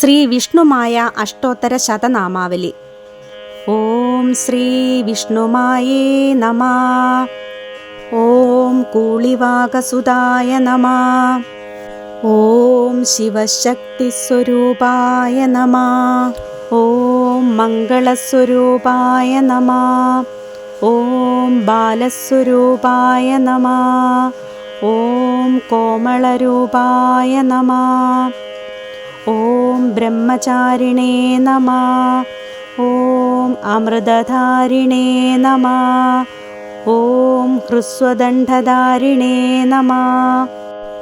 ശ്രീ വിഷ്ണുമായ അഷ്ടോത്തര ശതനാമാവലി. ഓം ശ്രീ വിഷ്ണുമായേ നമ. ഓം കൂളിവാകസുതായ നമ. ഓം ശിവശക്തിസ്വരൂപായ നമ. ഓം മംഗളസ്വരൂപായ നമ. ഓം ബാലസ്വരൂപായ നമ. ഓം കോമളരൂപായ നമ. ഓം ബ്രഹ്മചാരിണേ നമ ഓം അമൃതധാരിണേ നമ ഓം ഹൃസ്വദണ്ഡധാരിണേ നമ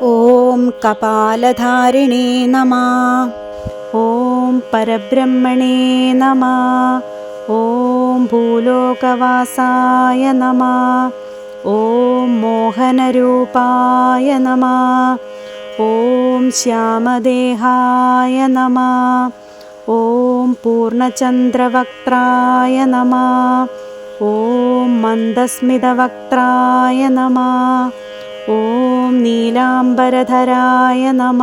ഓം കപാലധാരിണേ നമ ഓം പരബ്രഹ്മണേ നമ ഓം ഭൂലോകവാസായ നമ ഓം മോഹനരൂപായ നമ ഓം ശ്യാമദേഹായ നമ. ഓം പൂർണചന്ദ്രവക്ത്രായ നമ. ഓം മന്ദസ്മിതവക്ത്രായ നമ. ഓം നീലാംബരധരായ നമ.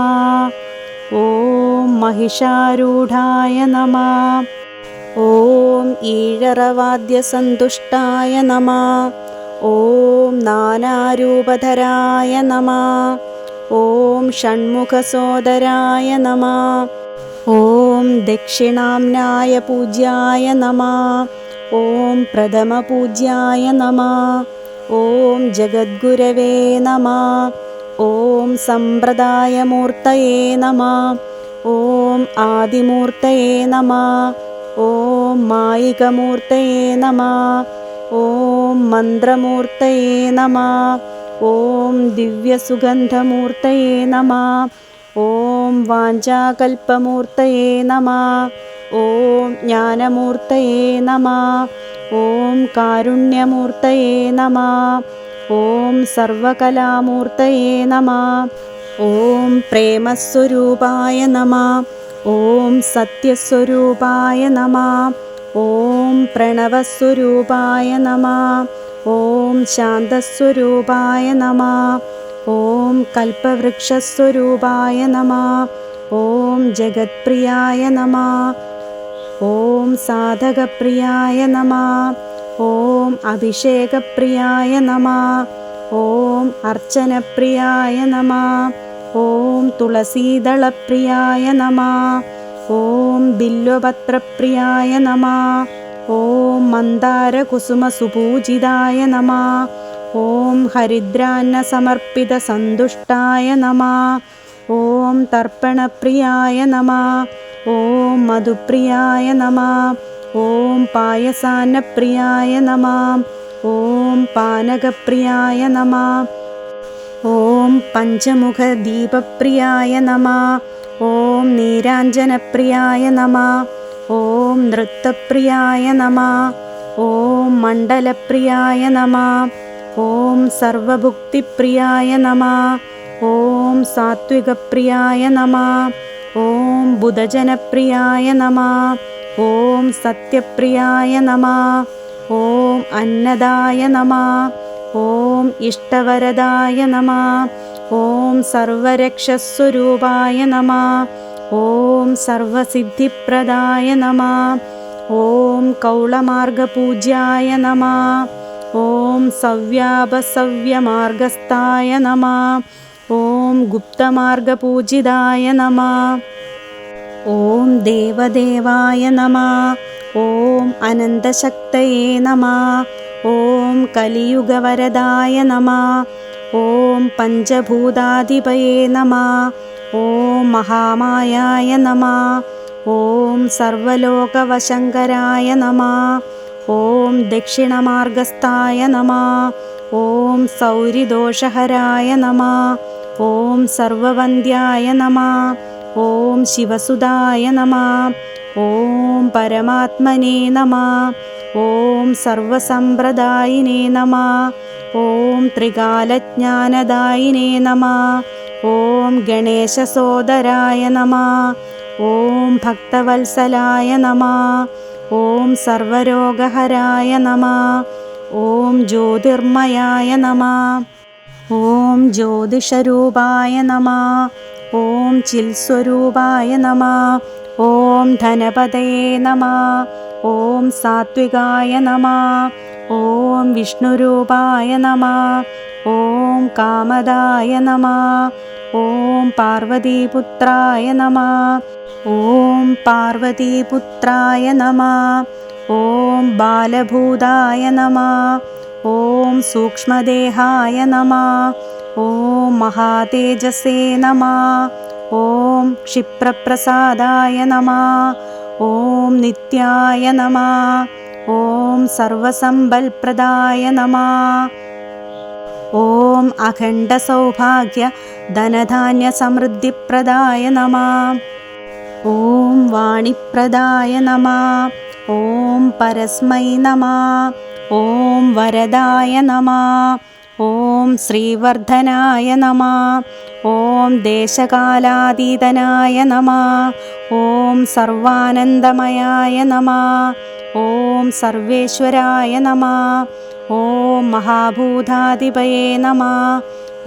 ഓം മഹിഷാരൂഢായ നമ. ഓം ഈഴറവാദ്യസന്തുഷ്ടായ നമ. ഓം നാനാരൂപധരായ നമ. ഓം ഷൺമുഖസോദരായ നമ. ഓം ദക്ഷിണാംനായ പൂജ്യായ നമ. ഓം പ്രഥമപൂജ്യായ നമ. ഓം ജഗദ്ഗുരവേ നമ. ഓം സമ്പ്രദായമൂർത്തയേ നമ. ഓം ആദിമൂർത്തയേ നമ. ഓം മായികമൂർത്തയേ നമ. ഓം മന്ത്രമൂർത്തയേ നമ. ഓം ദിവ്യസുഗന്ധമൂർത്തയേ നമ. ഓം വാഞ്ചാകൽപ്പമൂർത്തയേ നമ. ഓം ജ്ഞാനമൂർത്തയേ നമ. ഓം കാരുണ്യമൂർത്തയേ നമ. ഓം സർവകലാമൂർത്തയേ നമ. ഓം പ്രേമസ്വരൂപായ നമ. ഓം സത്യസ്വരൂപായ നമ. ഓം പ്രണവസ്വരൂപായ നമ. ഓം ശാന്തസ്വരൂപായ നമ. ഓം കൽപ്പവൃക്ഷസ്വരൂപായ നമ. ഓം ജഗത്പ്രിയായ നമ. ഓം സാധകപ്രിയായ നമ. ഓം അഭിഷേകപ്രിയായ നമ. ഓം അർച്ചനപ്രിയായ നമ. ഓം തുളസീദളപ്രിയായ നമ. ഓം ബില്വപത്രപ്രിയായ നമ. ഓം മന്ദാരകുസുമസുപൂജിതായ നമ. ഓം ഹരിദ്രാന്ന സമർപ്പിത സന്തുഷ്ടായ നമ. ഓം തർപ്പണപ്രിയായ നമ. ഓം മധുപ്രിയായ നമ. ഓം പായസാനപ്രിയായ നമ. ഓം പാനകപ്രിയായ നമ. ഓം പഞ്ചമുഖദീപപ്രിയായ നമ. ഓം നീരാഞ്ജനപ്രിയായ നമ. ഓം നൃത്തപ്രിയായ നമ ഓം മണ്ഡലപ്രിയായ നമ ഓം സർവഭുക്തിപ്രിയായ നമ ഓം സാത്വികപ്രിയായ നമ ഓം ബുധജനപ്രിയായ നമ ഓം സത്യപ്രിയായ നമ ഓം അന്നദായ നമ ഓം ഇഷ്ടവരദായ നമ ഓം സർവരക്ഷസ്വരൂപായ നമ ഓം സർവസിദ്ധിപ്രദായ നമ. ഓം കൗളമാർഗപൂജ്യായ നമ. ഓം സവ്യാപസവ്യമാർഗസ്ഥായ നമ. ഓം ഗുപ്തമാർഗപൂജിതായ നമ. ഓം ദേവദേവായ നമ. ഓം അനന്തശക്തയേ നമ. ഓം കലിയുഗവരദായ നമ. ഓം പഞ്ചഭൂതാധിപയേ നമ. ഓം മഹാമായായ നമ. ഓം സർവലോകവശങ്കരായ നമ. ഓം ദക്ഷിണമാർഗസ്ഥായ നമ. ഓം സൗരിദോഷഹരായ നമ. ഓം സർവവന്ദ്യായ നമ. ഓം ശിവസുതായ നമ. ഓം പരമാത്മനേ നമ. ഓം സർവസമ്പ്രദായിനേ നമ. ഓം ത്രികാലജ്ഞാനദായിനേ നമ. ഓം ഗണേശസോദരായ നമ. ഓം ഭക്തവത്സലായ നമ. ഓം സർവരോഗഹരായ നമ. ഓം ജ്യോതിർമയായ നമ. ഓം ജ്യോതിഷരൂപായ നമ. ഓം ചിൽസ്വരൂപായ നമ. ഓം ധനപതേ നമ. ഓം സാത്വികായ നമ. ॐ विष्णुरूपाय नमः। ॐ कामदाय नमः। ॐ पार्वतीपुत्राय नमः। ॐ पार्वतीपुत्राय नमः। ॐ बालभूताय नमः। ॐ सूक्ष्मदेहाय नमः। ॐ महातेजसे नमः। ॐ क्षिप्रप्रसादाय नमः। ॐ नित्याय नमः। ഓം സർവസമ്പൽപ്രദായ നമ. ഓം അഖണ്ഡസൗഭാഗ്യ ധനധാന്യസമൃദ്ധിപ്രദായ നമ. ഓം വാണിപ്രദായ നമ. ഓം പരസ്മൈ നമ. ഓം വരദായ നമ. ഓം ശ്രീവർദ്ധനായ നമ. ഓം ദേശകാലാതീതനായ നമ. ഓം സർവാനന്ദമയായ നമ. ഓം സർവേശ്വരായ നമ. ഓം മഹാഭൂതാധിപയേ നമ.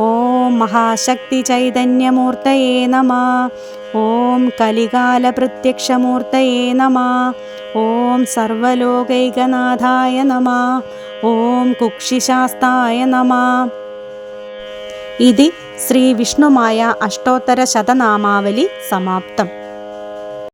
ഓം മഹാശക്തി ചൈതന്യമൂർത്തയേ നമ. ഓം കലികാല പ്രത്യക്ഷമൂർത്തയേ നമ. ഓം സർവലോകൈകനാഥായ നമ. ഓം കുക്ഷിശാസ്തായ നമ. ഇതി ശ്രീവിഷ്ണുമായ അഷ്ടോത്തര ശതനാമാവലി സമാപ്തം.